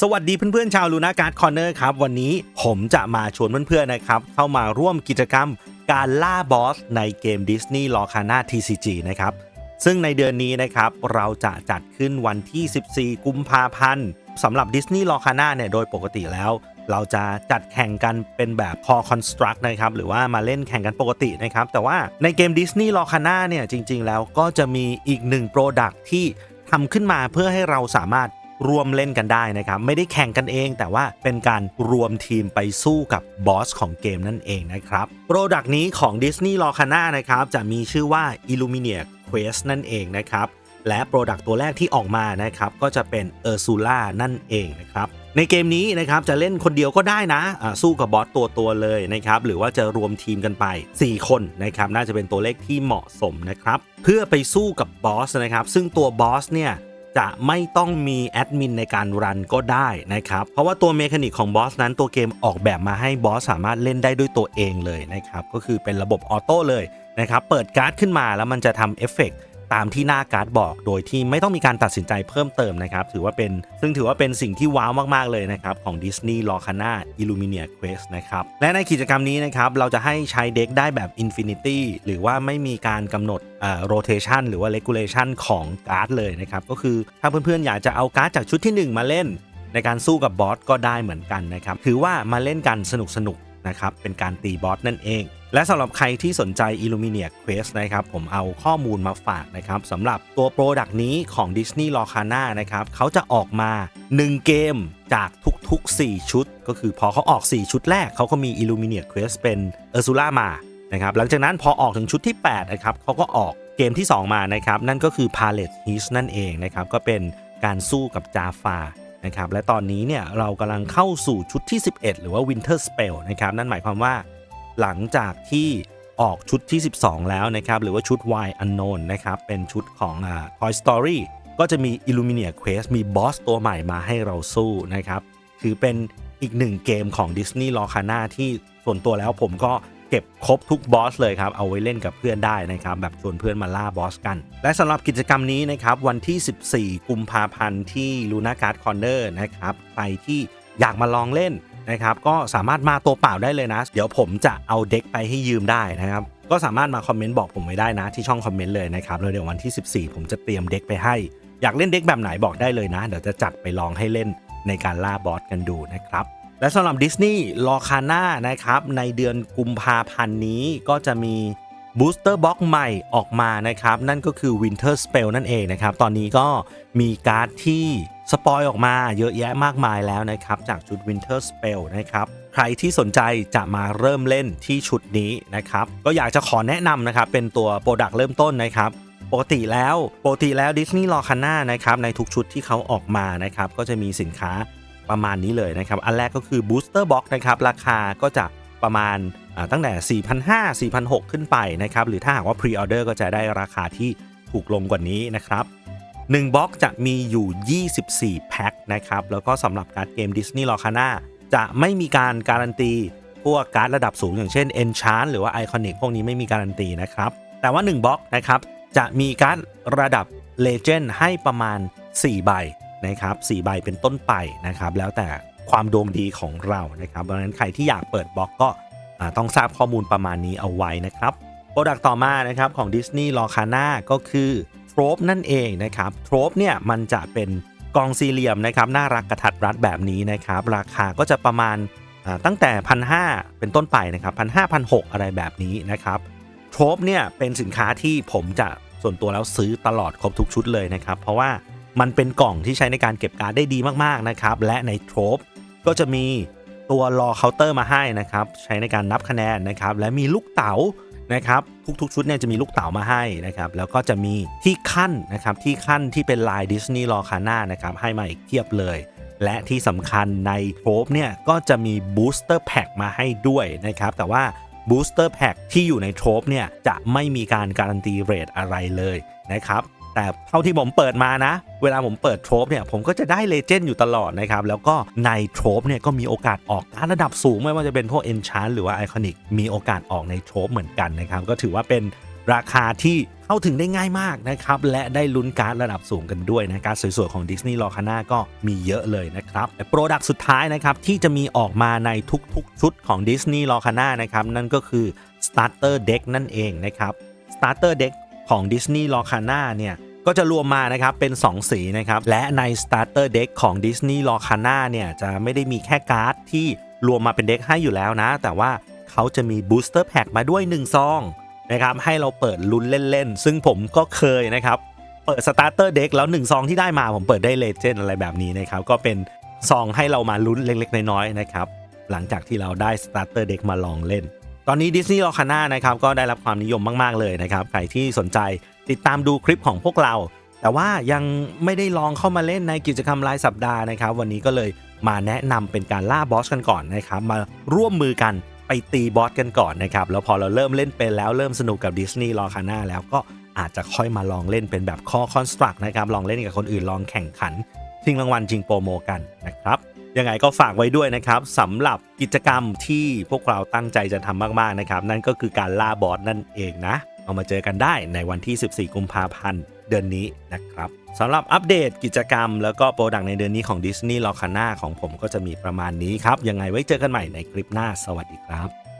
สวัสดีเพื่อนๆชาวลูน่าการ์ดคอร์เนอร์ครับวันนี้ผมจะมาชวนเพื่อนๆนะครับเข้ามาร่วมกิจกรรมการล่าบอสในเกม Disney l o c a n a TCG นะครับซึ่งในเดือนนี้นะครับเราจะจัดขึ้นวันที่ 14 กุมภาพันธ์สำหรับ Disney l o c a n a เนี่ยโดยปกติแล้ว เราจะจัดแข่งกันเป็นแบบ Core Construct นะครับหรือว่ามาเล่นแข่งกันปกตินะครับแต่ว่าในเกม Disney l o c a n a เนี่ยจริงๆ แล้วก็จะมีอีกหนึ่ง Product ที่ทำขึ้นมาเพื่อให้เราสามารถ รวมเล่นกันได้นะครับ ไม่ได้แข่งกันเอง แต่ว่าเป็นการรวมทีมไปสู้กับบอสของเกมนั่นเองนะครับโปรดักต์นี้ของ Disney l o c a n a นะครับจะมีชื่อว่า Illumina Quest นั่นเองนะครับและโปรดักต์ตัวแรกที่ออกมานะครับก็จะเป็น Ursula นั่นเองนะครับในเกมนี้นะครับจะเล่นคนเดียวก็ได้นะอ่าสู้กับบอสตัวตัวเลยนะครับหรือว่าจะรวมทีมกันไป 4 คนนะครับน่าจะเป็นตัวเลขที่เหมาะสมนะครับเพื่อไปสู้กับบอสนะครับซึ่งตัวบอสเนี่ย จะไม่ต้องมีแอดมินในการรันก็ได้นะครับ เพราะว่าตัวเมคานิกของบอสนั้นตัวเกมออกแบบมาให้บอสสามารถเล่นได้ด้วยตัวเองเลยนะครับ ก็คือเป็นระบบออโต้เลยนะครับ เปิดการ์ดขึ้นมาแล้วมันจะทำเอฟเฟกต์ ตามที่หน้าการ์ดบอก โดยที่ไม่ต้องมีการตัดสินใจเพิ่มเติมนะครับ ถือว่าเป็นซึ่งถือว่าเป็นสิ่งที่ว้าวมาก ๆ เลยนะครับ ของ Disney l o c a n a Illumina Quest นะครับ และในกิจกรรมนี้นะครับ เราจะให้ใช้เด็กได้แบบ Infinity หรือว่าไม่มีการกำหนดเอ่อ rotation หรือว่า regulation ของการ์ดเลยนะครับ ก็คือถ้าเพื่อนๆ อยากจะเอาการ์ดจากชุดทีหนึ่1 มาเล่น ในการสู้กับบอสก็ได้เหมือนกันนะครับถือว่ามาเล่นกันสนุกๆ นะครับ เป็นการตีบอสนั่นเอง และสำหรับใครที่สนใจ Illumina Quest นะครับ ผมเอาข้อมูลมาฝากนะครับสำหรับตัวโปรดักต์นี้ของ Disney l o c a n a นะครับเขาจะออกมา 1 เกมจากทุกๆ 4 ชุด ก็คือพอเขาออก 4 ชุดแรกเขาก็มี Illumina Quest เป็น Ursula มานะครับหลังจากนั้นพอออกถึงชุดที่8นะครับเขาก็ออกเกมที่ 2 มานะครับนั่นก็คือ Palette His นั่นเองนะครับก็เป็นการสู้กับจาฟา นะครับและตอนนี้เนี่ยเรากำลังเข้าสู่ชุดที่ 11 หรือว่า Winter Spell นะครับนั่นหมายความว่าหลังจากที่ออกชุดที่ 12 แล้วนะครับหรือว่าชุด Y Unknown นะครับเป็นชุดของ Toy Story ก็จะมี Illumina Quest มีบอสตัวใหม่มาให้เราสู้นะครับถือเป็นอีกหนึ่งเกมของ Disney l o c a n a ที่ส่วนตัวแล้วผมก็ เก็บครบทุกบอสเลยครับ เอาไว้เล่นกับเพื่อนได้นะครับ แบบชวนเพื่อนมาล่าบอสกัน และสำหรับกิจกรรมนี้นะครับ วันที่ 14 กุมภาพันธ์ที่ Luna Card Corner นะครับใครที่อยากมาลองเล่นนะครับ ก็สามารถมาตัวเปล่าได้เลยนะ เดี๋ยวผมจะเอาเด็กไปให้ยืมได้นะครับก็สามารถมาคอมเมนต์บอกผมไว้ได้นะที่ช่องคอมเมนต์เลยนะครับแล้วเดี๋ยววันที่ 14 ผมจะเตรียมเด็กไปให้ อยากเล่นเด็กแบบไหนบอกได้เลยนะ เดี๋ยวจะจัดไปลองให้เล่นในการล่าบอสกันดูนะครับ และสำหรับดิสนีย์ลอคาน่านะครับ ในเดือนกุมภาพันธ์นี้ก็จะมีบูสเตอร์บ็อกใหม่ออกมานะครับ นั่นก็คือ Winter Spell นั่นเองนะครับ ตอนนี้ก็มีการ์ดที่สปอยออกมาเยอะแยะมากมายแล้วนะครับ จากชุด Winter Spell นะครับ ใครที่สนใจจะมาเริ่มเล่นที่ชุดนี้นะครับ ก็อยากจะขอแนะนำนะครับ เป็นตัวโปรดักต์เริ่มต้นนะครับปกติแล้วปกติแล้วดิสนีย์ลอคาน่านะครับในทุกชุดที่เขาออกมานะครับก็จะมีสินค้า ประมาณนี้เลยนะครับ อันแรกก็คือ Booster Box นะครับ ราคาก็จะประมาณตั้งแต่ 4,500 4,600 ขึ้นไปนะครับ หรือถ้าหากว่า Pre-order ก็จะได้ราคาที่ถูกลงกว่านี้นะครับ1บล็อกจะมีอยู่ 24 แพ็คนะครับ แล้วก็สำหรับการ์ดเกม Disney l o c a n a จะไม่มีการการันตี พวกการ์ดระดับสูง อย่างเช่น Enchant หรือว่า Iconic พวกนี้ไม่มีการันตีนะครับ แต่ว่า 1บล็อกนะครับจะมีการ์ดระดับ Legend ให้ประมาณ 4 ใบ นะครับ4ใบเป็นต้นไปนะครับ แล้วแต่ความดวงดีของเรานะครับเพราะฉะนั้นใครที่อยากเปิดบล็อกก็ต้องทราบข้อมูลประมาณนี้เอาไว้นะครับโปรดักต่อมานะครับของ Disney l o c a n a ก็คือ t r o p นั่นเองนะครับ t r o p เนี่ยมันจะเป็นกองสี่เหลี่ยมนะครับน่ารักกระทัดรัดแบบนี้นะครับ ราคาก็จะประมาณตั้งแต่พันหเป็นต้นไปนะครับพันห้าพันหอะไรแบบนี้นะครับโทรปเนี่ยเป็นสินค้าที่ผมจะส่วนตัวแล้วซื้อตลอดครบทุกชุดเลยนะครับ เพราะว่า มันเป็นกล่องที่ใช้ในการเก็บการ์ดได้ดีมากๆนะครับ และในโทรปก็จะมีตัวรอเคาน์เตอร์มาให้นะครับ ใช้ในการนับคะแนนนะครับ และมีลูกเต๋านะครับ ทุกๆ ชุดเนี่ยจะมีลูกเต๋ามาให้นะครับ แล้วก็จะมีที่ขั้นนะครับ ที่ขั้นที่เป็นลายดิสนีย์ลอคาน่านะครับ ให้มาอีกเทียบเลย และที่สำคัญในโทรปเนี่ยก็จะมีบูสเตอร์แพ็กมาให้ด้วยนะครับ แต่ว่า Booster Pack ที่อยู่ในโทรปเนี่ยจะไม่มีการการันตีเรทอะไรเลยนะครับ แต่เท่าที่ผมเปิดมานะ เวลาผมเปิดโทรปเนี่ยผมก็จะได้เลเจนด์อยู่ตลอดนะครับแล้วก็ในโทรปเนี่ยก็มีโอกาสออกการดระดับสูงไม่ว่าจะเป็นพวก Enchant หรือว่า Iconic มีโอกาสออกในโทรปเหมือนกันนะครับก็ถือว่าเป็นราคาที่เข้าถึงได้ง่ายมากนะครับ และได้ลุ้นการ์ดระดับสูงกันด้วยนะการดสวยๆของ Disney l o c a n a ก็มีเยอะเลยนะครับแต่โปรดักต์สุดท้ายนะครับ ที่จะมีออกมาในทุกๆ ชุดของ Disney l o c a n a นะครับ นั่นก็คือ Starter Deck นั่นเองนะครับ Starter Deck ของ Disney l o c a n a เนี่ยก็จะรวมมานะครับเป็น 2 สีนะครับ และใน Starter Deck ของ Disney l o c a n a เนี่ยจะไม่ได้มีแค่การ์ดที่รวมมาเป็นเด็กให้อยู่แล้วนะ แต่ว่าเขาจะมี Booster Pack มาด้วย 1 ซองนะครับให้เราเปิดลุ้นเล่นๆ ซึ่งผมก็เคยนะครับ เปิด Starter Deck แล้ว 1 ซองที่ได้มาผมเปิดได้เลเจนอะไรแบบนี้นะครับ ก็เป็นซองให้เรามาลุ้นเล็กๆ น้อยๆนะครับ หลังจากที่เราได้ Starter Deck มาลองเล่น ตอนนี้ Disney l o c a n a นะครับก็ได้รับความนิยมมาก ๆ เลยนะครับใครที่สนใจติดตามดูคลิปของพวกเรา แต่ว่ายังไม่ได้ลองเข้ามาเล่นในกิจกรรมรายสัปดาห์นะครับ วันนี้ก็เลยมาแนะนำเป็นการล่าบอสกันก่อนนะครับ มาร่วมมือกันไปตีบอสกันก่อนนะครับ แล้วพอเราเริ่มเล่นเป็นแล้วเริ่มสนุกกับ Disney l o c a n a แล้วก็อาจจะค่อยมาลองเล่นเป็นแบบ Core Construct นะครับ ลองเล่นกับคนอื่นลองแข่งขันชิงรางวัลชิงโปรโมกันนะครับ ยังไงก็ฝากไว้ด้วยนะครับสำหรับกิจกรรมที่พวกเราตั้งใจจะทำมากๆนะครับ นั่นก็คือการล่าบอสนั่นเองนะ เอามาเจอกันได้ในวันที่ 14 กุมภาพันธ์เดือนนี้นะครับสำหรับอัปเดตกิจกรรม แล้วก็โปรดักต์ในเดือนนี้ของ Disney l o c a n a ของผมก็จะมีประมาณนี้ครับ ยังไงไว้เจอกันใหม่ในคลิปหน้าสวัสดีครับ